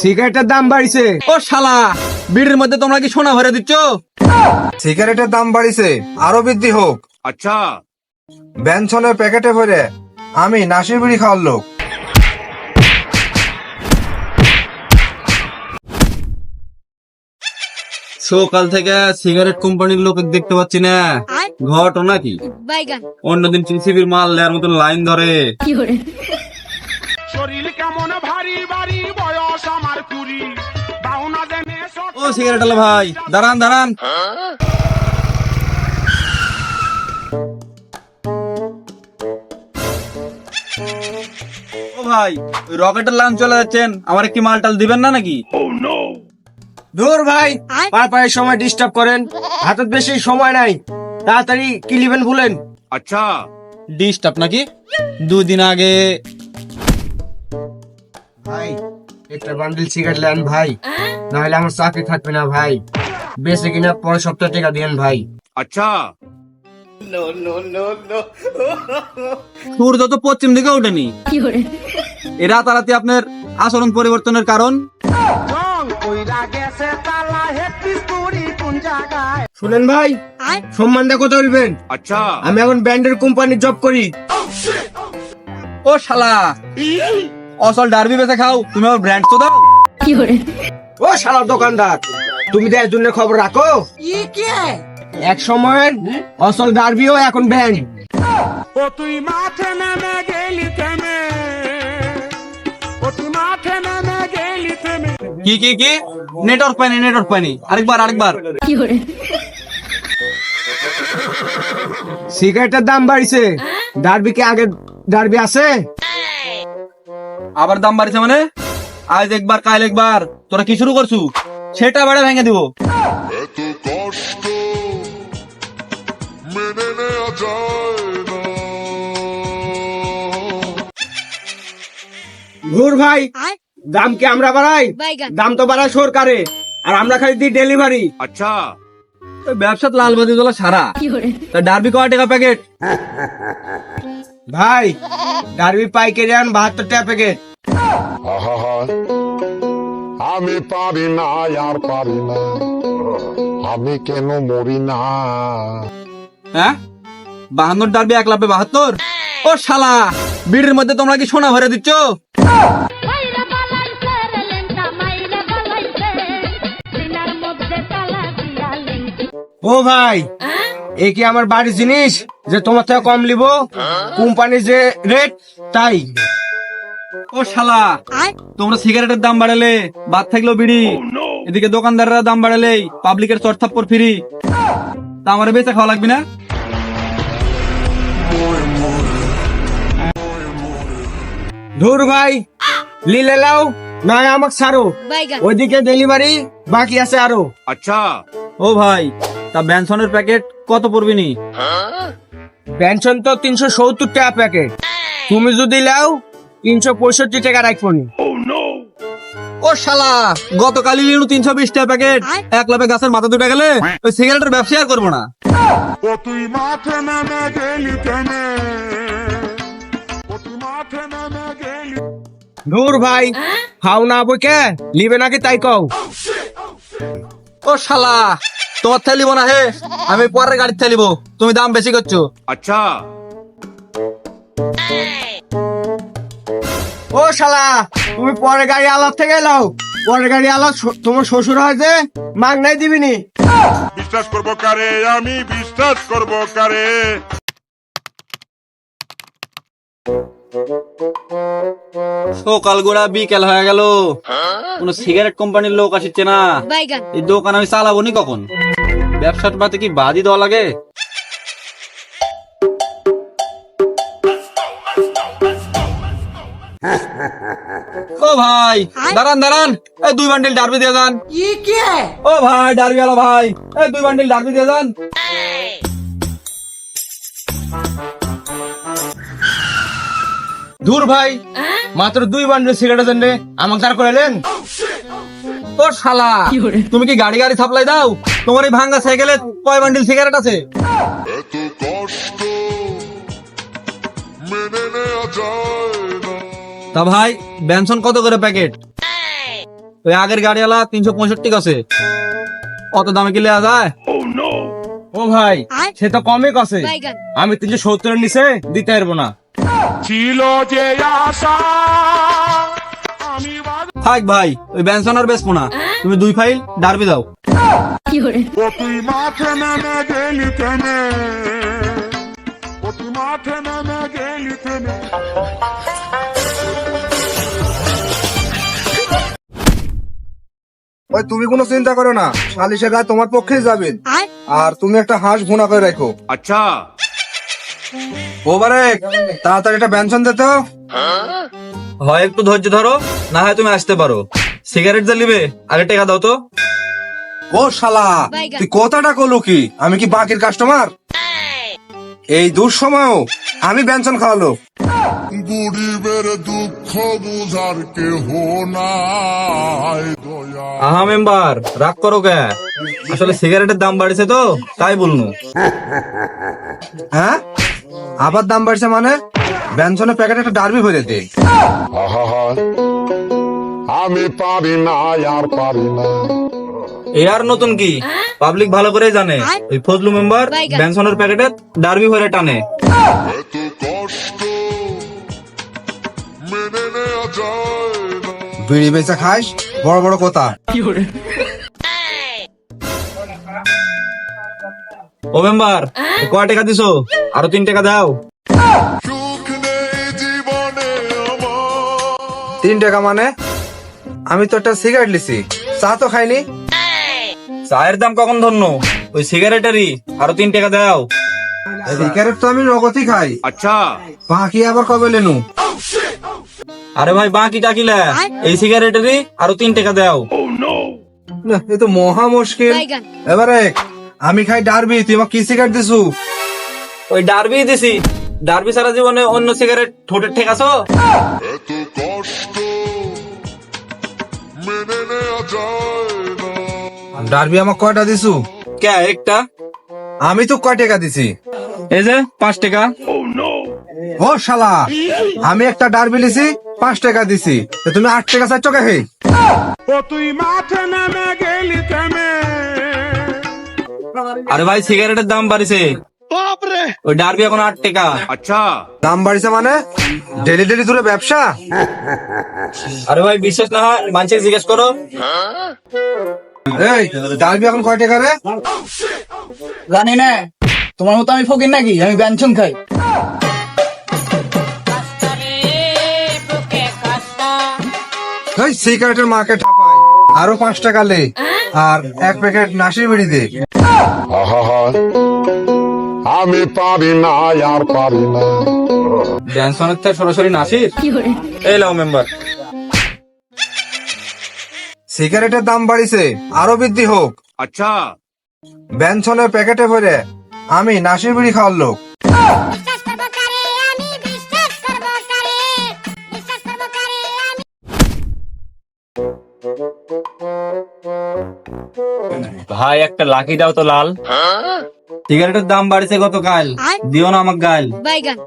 সিগারেটের দাম বাড়িছে। ও শালা বিড়ির মধ্যে তোমরা কি সোনা ভরে দিচ্ছ? সিগারেটের দাম বাড়িছে আরও বৃদ্ধি হোক। আচ্ছা। বেঞ্চনের প্যাকেটে ভরে আমি নাসির বিড়ি খাওয়ার লোক। সকাল থেকে সিগারেট কোম্পানির লোক দেখতে পাচ্ছি না। ঘটনা কি? অন্যদিন সিসিবির মাল দেওয়ার মতন লাইন ধরে। ও সিগারেট ভাই। দাঁড়ান দাঁড়ান। ও ভাই রকেটের লাঞ্চ চলে যাচ্ছেন। আমার কি মাল টাল দিবেন না নাকি? Oh, ধর ভাই পায়ে পায়ে সময় ডিস্টার্ব করেন। হাতের বেশি সময় নাই। তাড়াতাড়ি কি লিবেন বলেন? আচ্ছা। ডিস্টার্ব নাকি? দুদিন আগে। ভাই একটা বান্ডিল সিগারেট লেন ভাই। নাহলে আমার চাকরি থাকবে না ভাই। বেশি কিনা পরের সপ্তাহ টাকা দেন ভাই। আচ্ছা। সূর্য তো পশ্চিম দিকে ওঠেনি। এ রাতারাতি আপনার আচরণ পরিবর্তনের কারণ? শুনেন ভাই সম্মান দেখো চলবেন আচ্ছা। আমি এখন ব্যান্ডের কোম্পানি জব করি। ও শালা। অসল ডারবি বেচে খাও তুমি আমার ব্র্যান্ড তো দাও। কি করে ও শালা দোকানদার তুমি দেশ জন্য খবর রাখো। এক সময়ের অসল ডার্বিও এখন ব্যান্ড ও তুই মাঠে নেমে গেলি থেমে। ও তুই মাঠে নেমে গেলি থেমে। কি কি কি? নেটওয়ার্ক পাইনি নেটওয়ার্ক পাইনি। আরেকবার আরেকবার। কি করে সিগারেটের দাম বাড়ছে। ডার্বি কি আগে ডার্বি আছে? আবার দাম বাড়িছে মানে? আজ একবার কাল একবার। তোরা কি শুরু করছু? সেটা বেড়া ভেঙে দিব। এত ঘুর ভাই দাম কি আমরা বাড়াই? দাম তো বাড়ায় সরকারে আর আমরা খালি দিই ডেলিভারি। আচ্ছা। ব্যবসাত লালবাজি তোলা সারা। তা ডার্বি কয় প্যাকেট? ভাই ডারবি পাইকারি আন বাহাত্তর টাকা প্যাকেট আমি পারি না আর পারি না। আমি কেন মরি না? হ্যাঁ? বাহান্নর ডারবি এক লাভে বাহাত্তর? ও শালা বিড়ির মধ্যে তোমরা কি সোনা ভরে দিচ্ছ? ও ভাই এ কি আমার বাড়ির জিনিস যে তোমার থেকে কম লিব কোম্পানি যে রেট তাই। ও শালা তোমরা সিগারেটের দাম বাড়ালে বাদ থাকল বিড়ি। oh, এদিকে দোকানদাররা দাম বাড়ালে পাবলিকের চরথাপ্পর ফ্রি। তা আমার বেঁচে খাওয়া লাগবে না? ধুর ভাই লিলে লাও না আমাকে সারো ওইদিকে ডেলিভারি বাকি আছে আরও। আচ্ছা। ও ভাই তা ব্যানসনের প্যাকেট কত পড়বি নি? পেনশন তো তিনশো সত্তর টাকা প্যাকেট। তুমি যদি লাও তিনশো পঁয়ষট্টি টাকা রাখব নি। ও শালা গতকালই লিনু তিনশো বিশ টাকা প্যাকেট। এক লাভে গাছের মাথা দুটা গেলে ওই সিগারেটের ব্যবসা আর করব না। ও তুই মাঠে নেমে গেলি থেমে ও তুই মাঠে নেমে গেলি ধুর ভাই খাও না বইকে লিবে নাকি তাই কও? ও শালা তোমার থেলিব না হে? আমি পরের গাড়ি থেলিব তুমি দাম বেশি করছ। আচ্ছা। ও শালা তুমি পরের গাড়ি আলাদ থেকে এলাও। পরের গাড়ি আলাদ তোমার শ্বশুর হয় যে মাগ নাই দিবিনি। বিশ্বাস করব কারে? আমি বিশ্বাস করব কারে? সকাল গোড়া বিকেল হয়ে গেল। কোন সিগারেট কোম্পানির লোক আসছে না। এই দোকান আমি চালাবো নি কখন? ব্যবসার পাতে কি বাদি দেওয়া লাগে? ও ভাই দাঁড়ান দাঁড়ান। এই দুই বান্ডিল ডারবি দিয়ে যান। ও ভাই ডারবি আলো ভাই। এই দুই বান্ডিল ডারবি দিয়ে যান। ধুর ভাই। মাত্র দুই বান্ডেল সিগারেটের জন্য আমাকে দাঁড় করে এলেন ও শালা তুমি কি গাড়ি গাড়ি সাপ্লাই দাও? তোমার এই ভাঙ্গা সাইকেলে কয় বান্ডিল সিগারেট আছে? এত কষ্ট মেনে নেওয়া যায় না। তা ভাই বেনসন কত করে প্যাকেট? ওই আগের গাড়িওয়ালা তিনশো পঁয়ষট্টি আছে অত দামে কি লেয়া যায়? ও ভাই সে তো কমই কছে আমি তিনশো সত্তরের নিচে দিতে পারব না। ছিল যে আশা আমি থাক ভাই ওই ব্যঞ্জন আর বেসবো না। তুমি দুই ফাইল ডারবি দাও। ও তুই মাঠে নেমে গেলি থেমে ও তুই মাঠে নেমে গেলি থেমে ওই তুমি কোনো চিন্তা করো না সালিশের রায় তোমার পক্ষেই যাবে। আর তুমি একটা হাঁস ভুনা করে রাখো। আচ্ছা। ওবারে তাড়াতাড়ি একটা ব্যঞ্জন দে তো। হয় একটু ধৈর্য ধরো না হয় তুমি আসতে পারো। সিগারেট জ্বালিবে আগে টাকা দাও তো। ও শালা তুই কথাটা কলো কি? আমি কি বাকির কাস্টমার এই দুঃসময়েও আমি ব্যঞ্জন খাওয়ালো। গরিবের দুঃখ বুঝার কেহ নাই আহা মেম্বার রাগ করো কে? আসলে সিগারেটের দাম বাড়ছে তো তাই বলনু। হ্যাঁ? আবার দাম বাড়ছে মানে? ব্যঞ্জনের প্যাকেটে একটা ডারবি ভরে দে। আহা আমি পারি না আর পারি না। এ আর নতুন কি? পাবলিক ভালো করে জানে। ওই ফজলু মেম্বার। ব্যানসনের প্যাকেটে ডারবি ভরে টানে। বিড়ি বেচা খাইস বড় বড় কথা। ও মেম্বার কয় টাকা দিছো? আরও তিন টাকা দাও। সুখ নেই জীবনে আমার তিন টাকা মানে? আমি তো একটা সিগারেট লিছি। চা তো খাইনি। চায়ের দাম কখন ধন্য? ওই সিগারেটেরই আরও তিন টাকা দাও। সিগারেট তো আমি নগদই খাই। আচ্ছা। বাকি আবার কবে লেনু? আরে ভাই বাকি টাকিলা। এই সিগারেটেরই আরও তিন টাকা দাও। না, এ তো মহা মুশকিল। এবারে আমি খাই ডারবি তুই আমার কি সিগারেট দিছু? ওই ডারবি দিছি। ডারবি সারা জীবনে অন্য সিগারেট ঠোঁটের ঠেকাছো এত কষ্ট মেনে নেওয়া যায় না। ডারবি আমার কয়টা দিছু? কে একটা? আমি তো কয় টাকা দিছি? এই যে পাঁচ টাকা। ও শালা আমি একটা ডারবি লিছি পাঁচ টাকা দিছি। তো তুমি আট টাকা চার টাকা খাই। ও তুই মাঠে নেমে গেলি আরে ভাই সিগারেটের দাম বাড়িছে। ওই ডারবি এখন আট টাকা। আচ্ছা। দাম বাড়িছে মানে? ডেলি ডেলি দূরে ব্যবসা? আরে ভাই বিশ্বাস না হয় মানুষকে জিজ্ঞেস করো। এই ডারবি এখন কয় টাকা রে? জানি না তোমার মতো আমি ফকির নাকি? আমি ব্যঞ্জন খাই। এই সিগারেটের মাকে ঠাপাই। আরও পাঁচ টাকা লে। আর এক প্যাকেট নাসির বিড়ি দে। আমি পারি না আর পারি না। ড্যান্স অনেক সরাসরি নাসির এই লাও মেম্বার সিগারেটের দাম বাড়িছে আরও বৃদ্ধি হোক। আচ্ছা। ব্যঞ্জনের প্যাকেটে ভরে আমি নাসির বিড়ি খাওয়ার লোক। ভাই একটা লাকি দাও তো লাল। সিগারেটের দাম বাড়িছে গতকাল। দিও না আমাকে গাল। বাইগান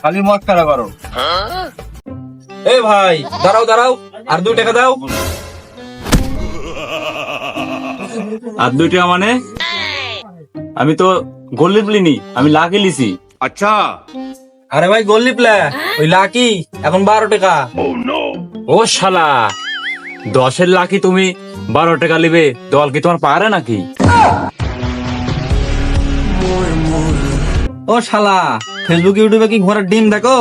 খালি মদ খারা করো। এই ভাই দাঁড়াও দাঁড়াও। আর দুই টাকা দাও। আর দুই টাকা মানে? আমি তো গোল্লি প্লিনি আমি লাকি লিছি। আচ্ছা। আরে ভাই গোল্লি প্লে ওই লাকি এখন বারো টাকা। ও শালা দশের লাকি তুমি বারো টাকা লিবে দল কি তোমার পারে নাকি? ও শালা ফেসবুক ইউটিউবে কি ঘোড়ার ডিম দেখো?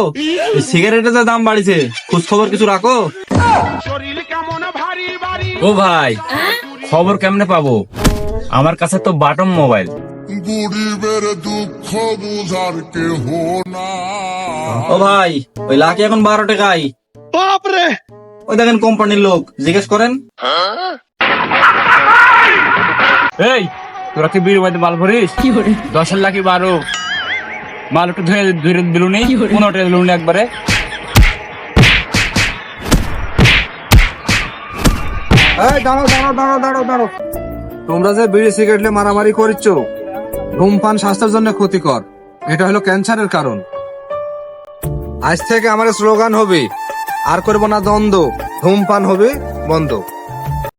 সিগারেটের যা দাম বাড়িছে খোঁজ খবর কিছু রাখো? শরীর কেমন ভারী ভারী। ও ভাই খবর কেমনে পাবো? আমার কাছে তো বাটম মোবাইল গরিবের দুঃখ বুঝার কেহ না ও ভাই ওই লাকি এখন বারো টাকাই বাপরে! ওই দেখেন কোম্পানির লোক জিজ্ঞেস করেন। এই তোরা কি বিড়ি বাড়িতে মাল ভরিস? দশের লাকি বারো। মাল একটু ধুয়ে ধুয়ে দিলুনি পনেরো টাকা দিলুনি একবারে। এই দাঁড়াও দাঁড়াও দাঁড়াও দাঁড়াও দাঁড়াও। তোমরা যে বিড়ি সিগারেটে মারামারি করিচ্ছ ধূমপান স্বাস্থ্যের জন্য ক্ষতিকর। এটা হলো ক্যান্সারের কারণ। আজ থেকে আমার স্লোগান হবে, আর করব না দ্বন্দ্ব, ধূমপান হবে বন্ধ।